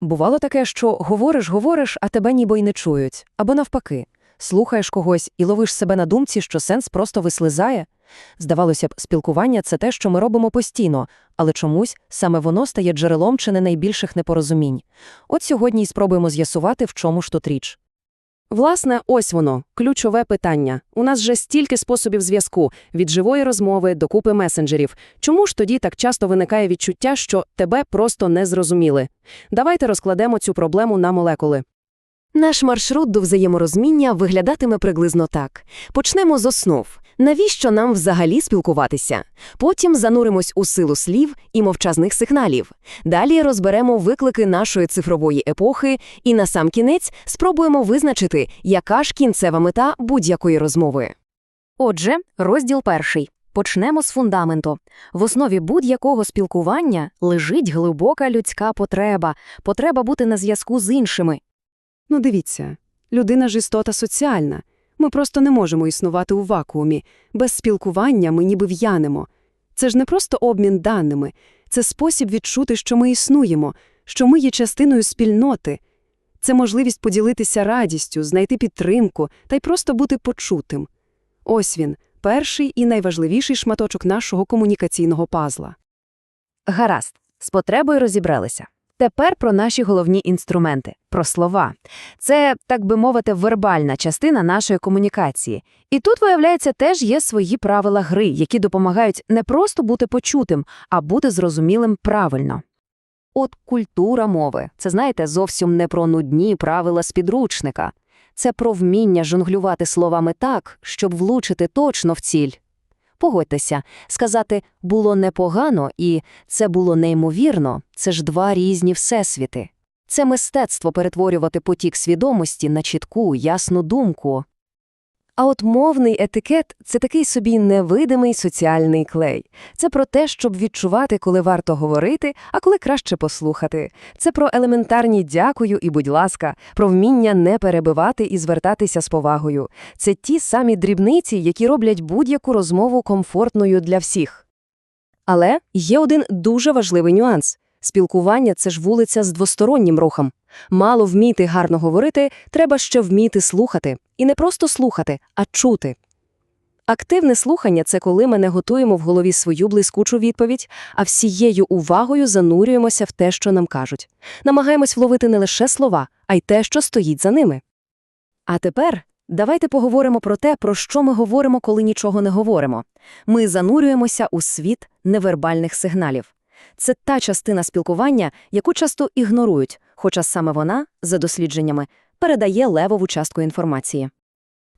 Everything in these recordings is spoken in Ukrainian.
Бувало таке, що говориш, говориш, а тебе ніби й не чують. Або навпаки, слухаєш когось і ловиш себе на думці, що сенс просто вислизає. Здавалося б, спілкування це те, що ми робимо постійно, але чомусь саме воно стає джерелом чи не найбільших непорозумінь. От сьогодні й спробуємо з'ясувати, в чому ж тут річ. Власне, ось воно, ключове питання. У нас же стільки способів зв'язку – від живої розмови до купи месенджерів. Чому ж тоді так часто виникає відчуття, що тебе просто не зрозуміли? Давайте розкладемо цю проблему на молекули. Наш маршрут до взаєморозуміння виглядатиме приблизно так. Почнемо з основ. Навіщо нам взагалі спілкуватися? Потім зануримось у силу слів і мовчазних сигналів. Далі розберемо виклики нашої цифрової епохи і насамкінець спробуємо визначити, яка ж кінцева мета будь-якої розмови. Отже, розділ перший. Почнемо з фундаменту. В основі будь-якого спілкування лежить глибока людська потреба, потреба бути на зв'язку з іншими. Ну дивіться, людина ж істота соціальна. Ми просто не можемо існувати у вакуумі. Без спілкування ми ніби в'янемо. Це ж не просто обмін даними, це спосіб відчути, що ми існуємо, що ми є частиною спільноти. Це можливість поділитися радістю, знайти підтримку та й просто бути почутим. Ось він, перший і найважливіший шматочок нашого комунікаційного пазла. Гаразд, з потребою розібралися. Тепер про наші головні інструменти, про слова. Це, так би мовити, вербальна частина нашої комунікації. І тут, виявляється, теж є свої правила гри, які допомагають не просто бути почутим, а бути зрозумілим правильно. От культура мови це, знаєте, зовсім не про нудні правила з підручника. Це про вміння жонглювати словами так, щоб влучити точно в ціль. Погодьтеся, сказати «було непогано» і «це було неймовірно» – це ж два різні всесвіти. Це мистецтво перетворювати потік свідомості на чітку, ясну думку. А от мовний етикет – це такий собі невидимий соціальний клей. Це про те, щоб відчувати, коли варто говорити, а коли краще послухати. Це про елементарні «дякую» і «будь ласка», про вміння не перебивати і звертатися з повагою. Це ті самі дрібниці, які роблять будь-яку розмову комфортною для всіх. Але є один дуже важливий нюанс. Спілкування – це ж вулиця з двостороннім рухом. Мало вміти гарно говорити, треба ще вміти слухати. І не просто слухати, а чути. Активне слухання – це коли ми не готуємо в голові свою блискучу відповідь, а всією увагою занурюємося в те, що нам кажуть. Намагаємось вловити не лише слова, а й те, що стоїть за ними. А тепер давайте поговоримо про те, про що ми говоримо, коли нічого не говоримо. Ми занурюємося у світ невербальних сигналів. Це та частина спілкування, яку часто ігнорують, хоча саме вона, за дослідженнями, передає левову частку інформації.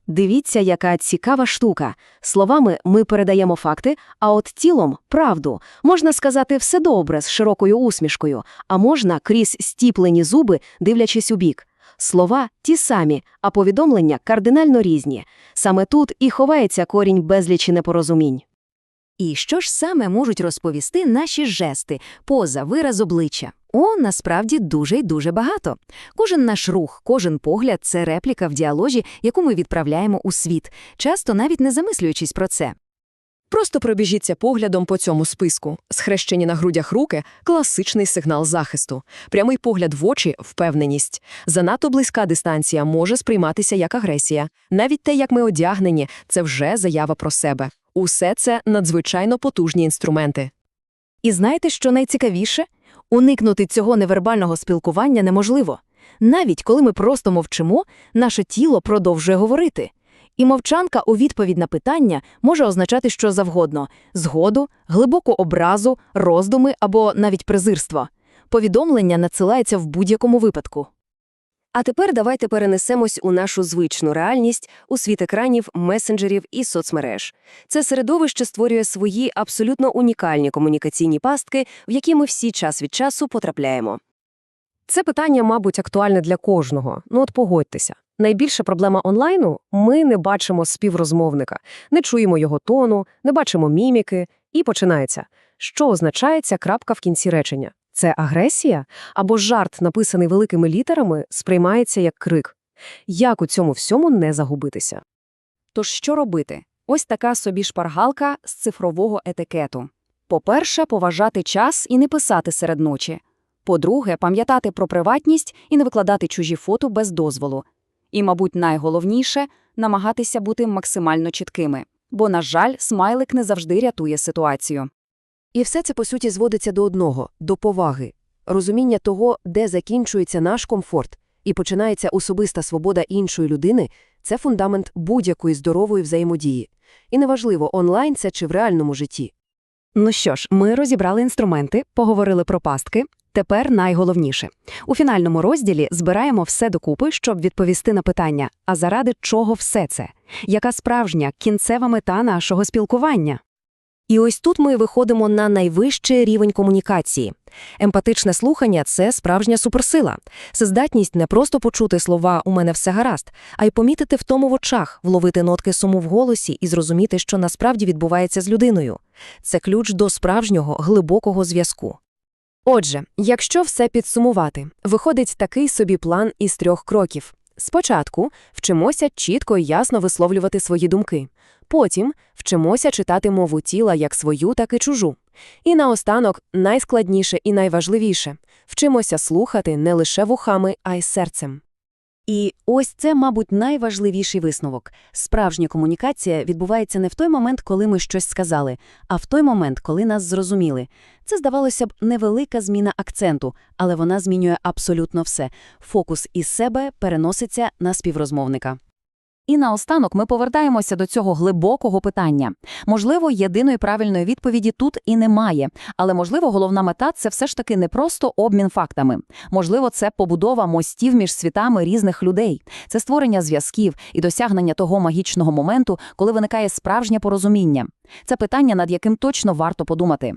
Дивіться, яка цікава штука. Словами ми передаємо факти, а от тілом – правду. Можна сказати все добре з широкою усмішкою, а можна крізь стіплені зуби, дивлячись у бік. Слова ті самі, а повідомлення кардинально різні. Саме тут і ховається корінь безлічі непорозумінь. І що ж саме можуть розповісти наші жести, поза, вираз обличчя? О, насправді дуже й дуже багато. Кожен наш рух, кожен погляд – це репліка в діаложі, яку ми відправляємо у світ, часто навіть не замислюючись про це. Просто пробіжіться поглядом по цьому списку. Схрещені на грудях руки – класичний сигнал захисту. Прямий погляд в очі – впевненість. Занадто близька дистанція може сприйматися як агресія. Навіть те, як ми одягнені – це вже заява про себе. Усе це надзвичайно потужні інструменти. І знаєте, що найцікавіше? Уникнути цього невербального спілкування неможливо. Навіть коли ми просто мовчимо, наше тіло продовжує говорити. І мовчанка у відповідь на питання може означати що завгодно – згоду, глибоку образу, роздуми або навіть презирство. Повідомлення надсилається в будь-якому випадку. А тепер давайте перенесемось у нашу звичну реальність, у світ екранів, месенджерів і соцмереж. Це середовище створює свої абсолютно унікальні комунікаційні пастки, в які ми всі час від часу потрапляємо. Це питання, мабуть, актуальне для кожного. Ну от погодьтеся. Найбільша проблема онлайну – ми не бачимо співрозмовника, не чуємо його тону, не бачимо міміки, і починається. Що означає ця крапка в кінці речення? Це агресія? Або жарт, написаний великими літерами, сприймається як крик. Як у цьому всьому не загубитися? Тож що робити? Ось така собі шпаргалка з цифрового етикету. По-перше, поважати час і не писати серед ночі. По-друге, пам'ятати про приватність і не викладати чужі фото без дозволу. І, мабуть, найголовніше намагатися бути максимально чіткими. Бо, на жаль, смайлик не завжди рятує ситуацію. І все це, по суті, зводиться до одного – до поваги. Розуміння того, де закінчується наш комфорт і починається особиста свобода іншої людини – це фундамент будь-якої здорової взаємодії. І неважливо, онлайн це чи в реальному житті. Ну що ж, ми розібрали інструменти, поговорили про пастки. Тепер найголовніше. У фінальному розділі збираємо все докупи, щоб відповісти на питання, а заради чого все це? Яка справжня кінцева мета нашого спілкування? І ось тут ми виходимо на найвищий рівень комунікації. Емпатичне слухання – це справжня суперсила. Це здатність не просто почути слова «у мене все гаразд», а й помітити в тому в очах, вловити нотки суму в голосі і зрозуміти, що насправді відбувається з людиною. Це ключ до справжнього, глибокого зв'язку. Отже, якщо все підсумувати, виходить такий собі план із трьох кроків. Спочатку вчимося чітко і ясно висловлювати свої думки. Потім вчимося читати мову тіла як свою, так і чужу. І наостанок, найскладніше і найважливіше – вчимося слухати не лише вухами, а й серцем. І ось це, мабуть, найважливіший висновок. Справжня комунікація відбувається не в той момент, коли ми щось сказали, а в той момент, коли нас зрозуміли. Це, здавалося б, невелика зміна акценту, але вона змінює абсолютно все. Фокус із себе переноситься на співрозмовника. І наостанок ми повертаємося до цього глибокого питання. Можливо, єдиної правильної відповіді тут і немає, але, можливо, головна мета – це все ж таки не просто обмін фактами. Можливо, це побудова мостів між світами різних людей. Це створення зв'язків і досягнення того магічного моменту, коли виникає справжнє порозуміння. Це питання, над яким точно варто подумати.